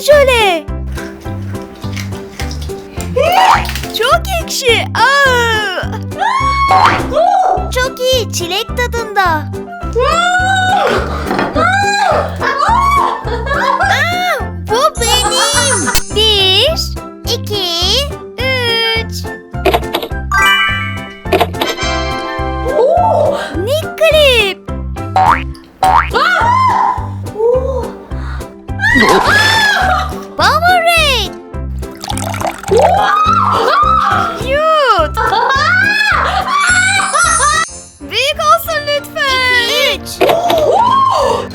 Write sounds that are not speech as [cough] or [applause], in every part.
jöle. Çok ekşi. Çok iyi. Çilek tadında. Aa, bu benim. Bir, iki, üç. Nick Clip. Powerade. Yut. [laughs] Büyük olsun lütfen. üç.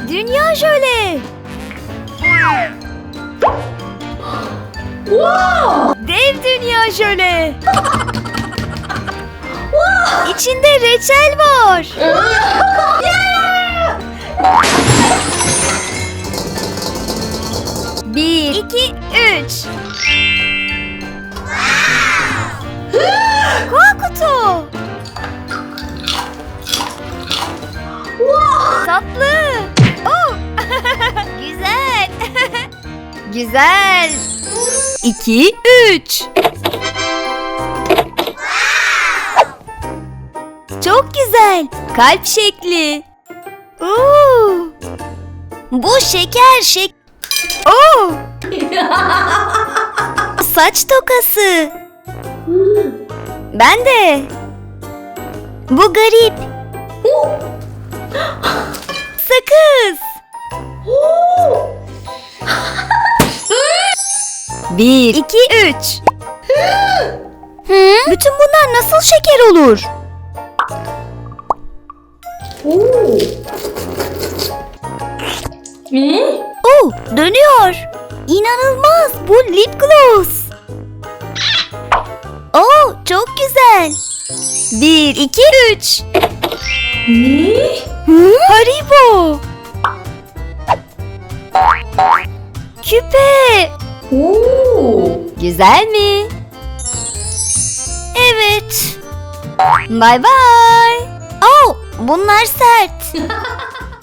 Dünya jöle. Dev dünya jöle. [laughs] İçinde reçel var. [laughs] Bir, iki, üç. Koa kutu. Tatlı. Oh. [laughs] Güzel. [laughs] Güzel. İki, üç. Çok güzel. Kalp şekli. Oo. Bu şeker şek... Oo. [laughs] Saç tokası. Ben de. Bu garip. Sakız. [laughs] Bir, iki, üç. Hı? Bütün bunlar nasıl şeker olur? Dönüyor. İnanılmaz. Bu lip gloss. Oh, çok güzel. Bir, iki, üç. Ne? Haribo. Küpe. Güzel mi? Evet. Bye bye. Oh, bunlar sert. [laughs]